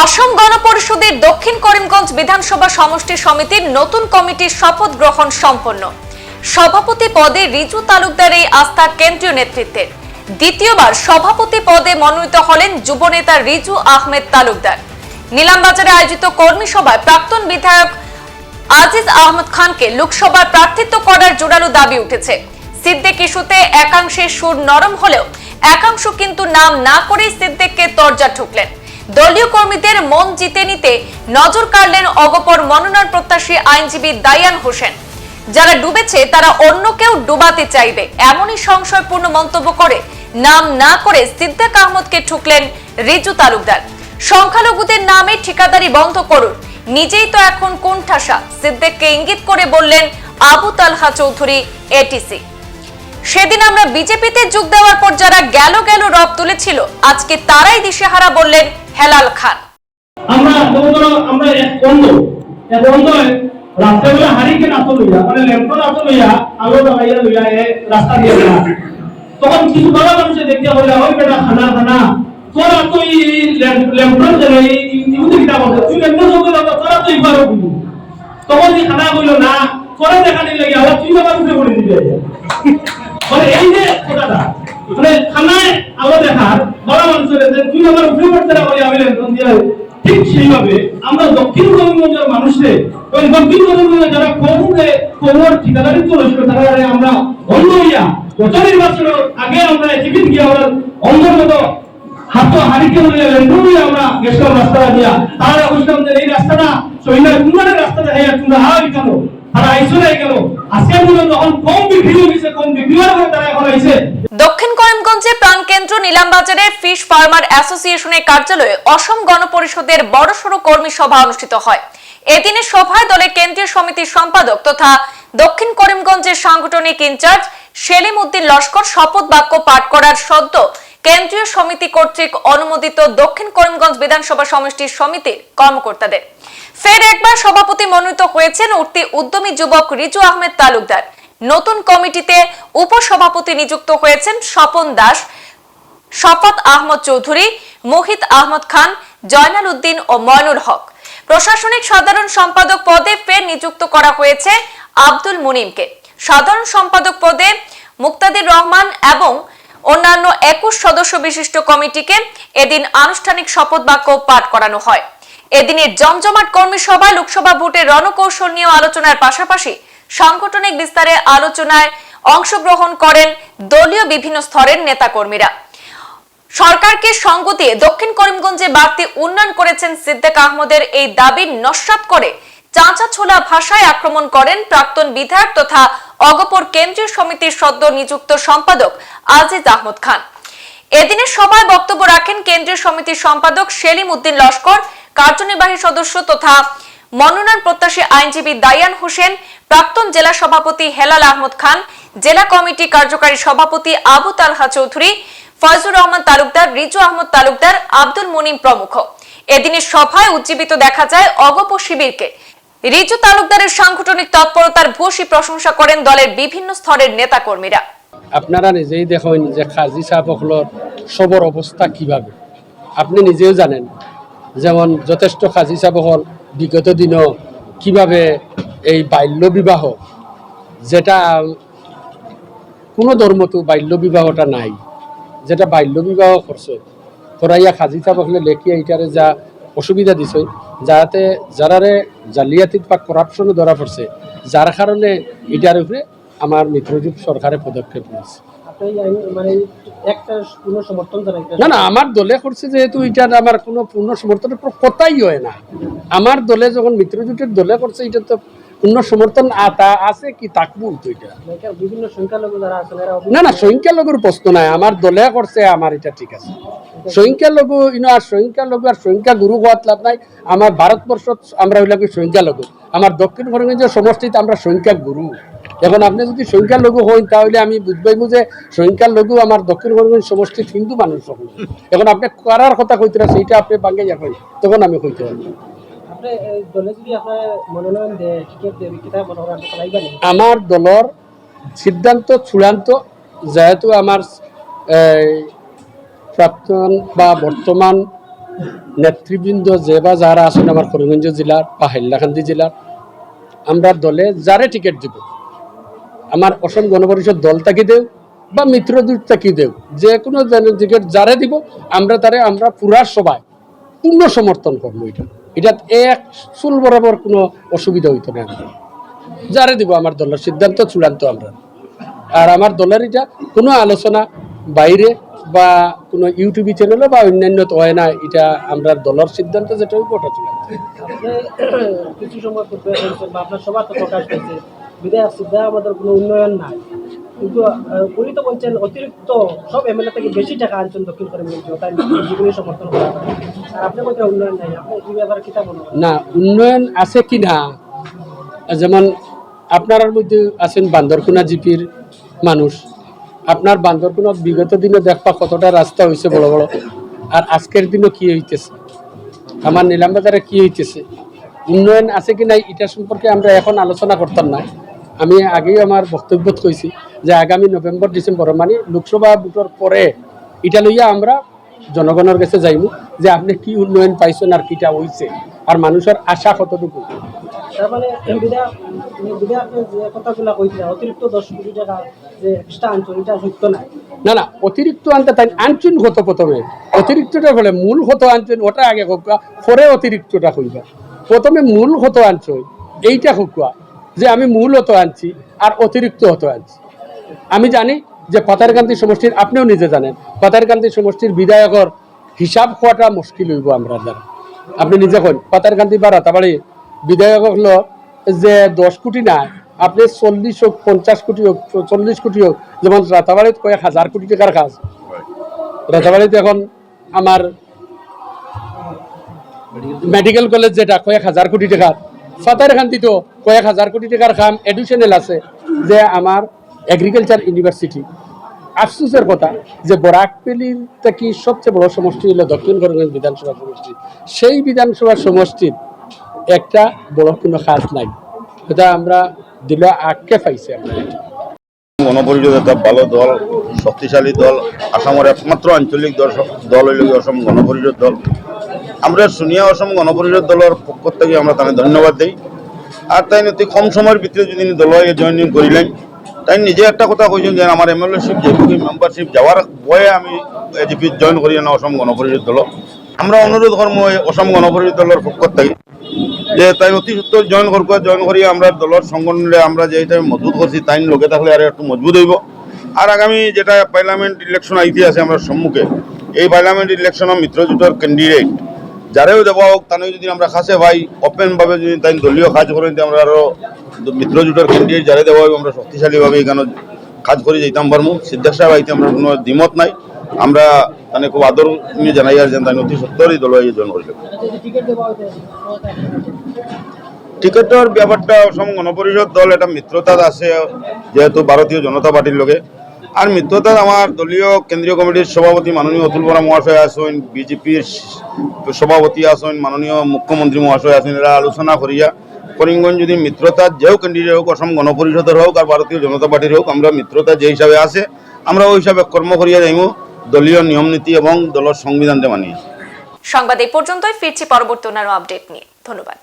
অসম গণপরিষদের দক্ষিণ করিমগঞ্জ বিধানসভা সমষ্টি সমিতির নতুন কমিটির শপথ গ্রহণ সম্পন্ন। সভাপতি পদে রিজু তালুকদার এই আস্থা কেন্দ্রীয় নেতৃত্বের। দ্বিতীয়বার সভাপতি পদে মনোনীত হলেন যুবনেতা রিজু আহমেদ তালুকদার। নিলামবাজারে আয়োজিত কর্মী সভায় প্রাক্তন বিধায়ক আজিজ আহমদ খানকে লোকসভার প্রার্থিত্ব করার জোরালো দাবি উঠেছে। সিদ্দিক ইস্যুতে একাংশের সুর নরম হলেও একাংশ কিন্তু নাম না করেই সিদ্দিককে তরজা ঠুকলেন। দলীয় কর্মীদের মন জিতে নিতে নজর কাড়লেন অগপর মনোনয়ন প্রত্যাশী আইনজীবী দায়ান হোসেন। যারা ডুবেছে, তারা অন্য কেউ ডুবাতে চাইবে। এমনই সংশয়পূর্ণ মন্তব্য করে নাম না করে সিদ্দিক আহমদকে ঠুকলেন রিজু তালুকদার। সংখ্যালঘুদের নামে ঠিকাদারি বন্ধ করুন। নিজেই তো এখন কোন ঠাসা সিদ্দিককে ইঙ্গিত করে বললেন আবু তালহা চৌধুরী এটিসি সেদিন আমরা বিজেপিতে যোগ দেওয়ার পর যারা গেল গেল রব তুলেছিল, আজকে তারাই দিশেহারা বললেন হেলাল খান। আমরা মানে তখন বলে ওই খানা খানা। তুই তখন না, তোরা দেখানি লাগি, আবার তুই বাবা উঠে পড়ে দিবে মানে এই যে কথাটা মানে খানায় আলো দেখার বড় মানুষের যে তুই আমার উপরে পড়তে না বলে আমি ঠিক সেইভাবে আমরা দক্ষিণ করিমগঞ্জের মানুষে ওই দক্ষিণ করিমগঞ্জে যারা কমুকে কোমর ঠিকাদারিত্ব রয়েছিল তারা আমরা বন্ধ হইয়া গত নির্বাচনের আগে আমরা জীবিত গিয়ে আমরা অন্ধর মতো হাত হারিকে হইয়া লেনদেন আমরা গেছিলাম রাস্তাটা দিয়া। তারা বুঝলাম যে এই রাস্তাটা সৈন্যের কুমারের রাস্তাটা হইয়া তোমরা হাওয়াই কেন দক্ষিণ করিমগঞ্জে প্রাণকেন্দ্র নিলামবাজারের ফিশ ফার্মার অ্যাসোসিয়েশনের কার্যালয়ে অসম গণপরিষদের বড়সড় কর্মী সভা অনুষ্ঠিত হয়। এদিনের সভায় দলের কেন্দ্রীয় সমিতির সম্পাদক তথা দক্ষিণ করিমগঞ্জের সাংগঠনিক ইনচার্জ সেলিম উদ্দিন লস্কর শপথ বাক্য পাঠ করার সদ্য কেন্দ্রীয় সমিতি কর্তৃক অনুমোদিত দক্ষিণ করিমগঞ্জ বিধানসভা সমষ্টির সমিতির কর্মকর্তাদের। ফের একবার সভাপতি মনোনীত হয়েছেন উঠতি উদ্যমী যুবক রিজু আহমেদ তালুকদার। নতুন কমিটিতে উপসভাপতি নিযুক্ত হয়েছেন স্বপন দাস, শপথ আহমদ চৌধুরী, মোহিত আহমদ খান, জয়নাল উদ্দিন ও ময়নুল হক। প্রশাসনিক সাধারণ সম্পাদক পদে ফের নিযুক্ত করা হয়েছে আব্দুল মুনিমকে। সাধারণ সম্পাদক পদে মুক্তাদির রহমান এবং অন্যান্য একুশ সদস্য বিশিষ্ট কমিটিকে এদিন আনুষ্ঠানিক শপথ বাক্য পাঠ করানো হয়। এদিনের জমজমাট কর্মী সভায় লোকসভা ভোটের রণকৌশল নিয়ে আলোচনার পাশাপাশি সাংগঠনিক বিস্তারে আলোচনায় অংশগ্রহণ করেন দলীয় বিভিন্ন স্তরের নেতাকর্মীরা। সরকারকে সঙ্গ দিয়ে দক্ষিণ করিমগঞ্জে বাড়তি উন্নয়ন করেছেন সিদ্দিক আহমদের এই দাবি নস্বাত করে চাঁচা ছোলা ভাষায় আক্রমণ করেন প্রাক্তন বিধায়ক তথা অগপর কেন্দ্রীয় সমিতির সদ্য নিযুক্ত সম্পাদক আজিজ আহমদ খান। এদিনের সভায় বক্তব্য রাখেন কেন্দ্রীয় সমিতির সম্পাদক সেলিম উদ্দিন লস্কর, কার্যনির্বাহী সদস্য তথা মনোনয়ন প্রত্যাশী আইনজীবী দায়ান হোসেন, প্রাক্তন জেলা সভাপতি হেলাল আহমদ খান, জেলা কমিটি কার্যকারী সভাপতি আবু তালহা চৌধুরী, ফয়জুর রহমান তালুকদার, রিজু আহমদ তালুকদার, আব্দুল মুনিম প্রমুখ। এদিনের সভায় উজ্জীবিত দেখা যায় অগপ শিবিরকে। রিজু তালুকদারের সাংগঠনিক তৎপরতার ভূয়সী প্রশংসা করেন দলের বিভিন্ন স্তরের নেতাকর্মীরা। আপনারা নিজেই দেখেন যে খাজি সাহেবসকলের সবর অবস্থা কীভাবে। আপনি নিজেও জানেন, যেমন যথেষ্ট খাজি সাহেবসকল বিগত দিনও কীভাবে এই বাল্য বিবাহ, যেটা কোনো ধর্মতো বাল্য বিবাহটা নাই, যেটা বাল্য বিবাহ করছে তোরা ইয়া খাজি সাহেবসকলে লেখিয়া এইটারে যা অসুবিধা দিছে যাতে যারারে জালিয়াতিত বা করাপশনে ধরা পড়ছে যার কারণে এটার উপরে আমার মিত্রজীব সরকারে পদক্ষেপ নিয়েছে। মানে না না আমার দলে করছে যেহেতু এটার আমার কোনো পূর্ণ সমর্থনের কথাই হয় না। আমার দলে যখন মিত্রজোটের দলে করছে এটা তো পূর্ণ সমর্থন আতা আছে কি থাকব তো এটা? বিভিন্ন সংখ্যালঘু যারা আছেন না না সংখ্যালঘুর প্রশ্ন নাই আমার দলে করছে আমার এটা ঠিক আছে। সংখ্যালঘু ইনো আর সংখ্যালঘু আর সংখ্যা গুরু হওয়ার লাভ নাই আমার ভারতবর্ষ আমরা হইলাম কি সংখ্যালঘু। আমার দক্ষিণ করিমগঞ্জের সমষ্টিতে আমরা সংখ্যা গুরু। এখন আপনি যদি সংখ্যালঘু হন তাহলে আমি বুঝবাইবো যে সংখ্যালঘু আমার দক্ষিণ করিমগঞ্জ সমষ্টির হিন্দু মানুষ হন। এখন আপনি কারার কথা কইতে সেইটা আপনি বাঙ্গাই যাবেন তখন আমি কইতে পারব। আমার দলর সিদ্ধান্ত, চূড়ান্ত, যেহেতু আমার প্রাক্তন বা বর্তমান নেতৃবৃন্দ যে বা যারা আছেন আমার করিমগঞ্জ জেলার বা হাইলাকান্দি জেলার আমরা দলে যারে টিকিট দিব আমার অসম গণপরিষদ দল তাকে দেও বা মিত্রদূত তাকে দেও যে কোনো টিকিট যারে দিব, আমরা তারে আমরা পুরা সবাই পূর্ণ সমর্থন করব এটা। এটা এক চুল বরাবর কোনো অসুবিধা হইতো না। যারে দিব আমার দলের সিদ্ধান্ত, চূড়ান্ত আমরা। আর আমার দলের এটা কোনো আলোচনা বাইরে বা কোনো ইউটিউব চ্যানেলে বা অন্যান্য তো হয় না, এটা আমরা দলের সিদ্ধান্ত যেটা হইব ওটা চূড়ান্ত। কিছু সময় আপনার সবার তো প্রকাশ পেয়েছে বিধায়ক সিদ্ধায় আমাদের কোনো উন্নয়ন নাই। কিন্তু উনি তো বলছেন অতিরিক্ত সব এমএলএ থেকে বেশি টাকা আনছেন দক্ষিণ করিমগঞ্জ তাই যেগুলি সমর্থন করা আর আপনি বলছেন উন্নয়ন নাই আপনি এই ব্যাপারে কিতাব মনে করেন না, উন্নয়ন আছে কি না? যেমন আপনার মধ্যে আছেন বান্দরকুনা জিপির মানুষ। আপনার বান্দরকুনত বিগত দিনে দেখবা কতটা রাস্তা হয়েছে বড় বড়। আর আজকের দিনও কি হইতেছে? আমার নিলামবাজারে কি হইতেছে? উন্নয়ন আছে কি নাই, এটা সম্পর্কে আমরা এখন আলোচনা করতাম না। আমি আগেই আমার বক্তব্যত কইছি যে আগামী নভেম্বর ডিসেম্বর মানে লোকসভা ভোটের পরে এটা লইয়া আমরা জনগণের কাছে যাইমু যে আপনি কি উন্নয়ন পাইছেন আর কিটা হইছে আর মানুষের আশা কতটুকু? মানে না না অতিরিক্ত আনতে তাই আনচুন কত প্রথমে অতিরিক্তটা বলে মূল কত আনছেন ওটা আগে হোকা পরে অতিরিক্তটা কইবা প্রথমে মূল কত আনছো এইটা হোকা যে আমি মূল হতো আনছি আর অতিরিক্ত হতো আনছি। আমি জানি যে পাতারকান্তি সমষ্টির, আপনিও নিজে জানেন, পাতারকান্তি সমষ্টির বিধায়কর হিসাব হওয়াটা মুশকিল হইব আমরা দ্বারা আপনি নিজে কন পাতারকান্তি বা রাতাবাড়ি বিধায়ক হলো যে দশ কোটি না, আপনি চল্লিশ হোক, পঞ্চাশ কোটি হোক, চল্লিশ কোটি হোক, যেমন রাতাবাড়িত কয়েক হাজার কোটি টাকার কাজ। রাতাবাড়িতে এখন আমার মেডিকেল কলেজ যেটা, কয়েক হাজার কোটি টাকার। ফাতারকান্তি তো কয়েক হাজার কোটি টাকার কাম এডিশনাল আছে যে আমার এগ্রিকালচার ইউনিভার্সিটি আফসোসের কথা যে বরাকপেলির থেকে সবচেয়ে বড় সমষ্টি হলো দক্ষিণ করিমগঞ্জ বিধানসভা সমষ্টি। সেই বিধানসভা সমষ্টির একটা বড় কোনো কাজ নাই। এটা আমরা দিল আটকে পাইছি আমরা। গণপরিষদ একটা ভালো দল, শক্তিশালী দল, আসামের একমাত্র আঞ্চলিক দল দল হইল অসম গণপরিষদ দল। আমরা শুনিয়া অসম গণপরিষদ দলের পক্ষ থেকে আমরা তাকে ধন্যবাদ দিই। আর তাই অতি কম সময়ের ভিতরে যদি দল জয়েনিং করিলেন, তাই নিজে একটা কথা কইছেন যে আমার এমএলএশিপ জেপিপি মেম্বারশিপ যাওয়ার বয়ে আমি এজিপি জয়েন করি না অসম গণপরিষদ দল আমরা অনুরোধ করব অসম গণপরিষদ দলের পক্ষ থেকে যে তাই অতি সত্তর জয়েন করব জয়েন করি আমরা দলের সংগঠনে আমরা যে এটা মজবুত করছি, তাই লোকে থাকলে আর একটু মজবুত হইব। আর আগামী যেটা পার্লামেন্ট ইলেকশন আইতে আছে আমরা সম্মুখে, এই পার্লামেন্ট ইলেকশনের মিত্রজোটের ক্যান্ডিডেট যারেও দেব, হোক তানে যদি আমরা খাসে, ভাই ওপেন ভাবে যদি তাই দলীয় কাজ করেন আমরা আরও মিত্রজোটের ক্যান্ডিডেট যারে দেওয়া হবে আমরা শক্তিশালীভাবে এখানে কাজ করে যেতাম পারব সিদ্ধার্থ সাহেব আইতে আমরা কোনো দ্বিমত নাই। আমরা মানে খুব আদর নিয়ে জানাই আর যেন তাই অতি সত্তরই দল জয়েন করিল। টিকেটের ব্যাপারটা অসম গণপরিষদ দল এটা মিত্রতা আছে, যেহেতু ভারতীয় জনতা পার্টির লগে আর মিত্রতা আমার দলীয় কেন্দ্রীয় কমিটির সভাপতি মাননীয় অতুল বরা মহাশয় আছেন বিজেপির সভাপতি আছেন মাননীয় মুখ্যমন্ত্রী মহাশয় আছেন এরা আলোচনা করিয়া করিমগঞ্জ যদি মিত্রতা যেও ক্যান্ডিডেট হোক, অসম গণপরিষদের হোক আর ভারতীয় জনতা পার্টির হোক, আমরা মিত্রতা যে হিসাবে আছে, আমরা ওই হিসাবে কর্ম করিয়া যাইব দলীয় নিয়ম নীতি এবং দলের সংবিধানকে মানিয়ে। সংবাদ এই পর্যন্তই, ফিরছি পরবর্তী অন্যান্য আপডেট নিয়ে। ধন্যবাদ।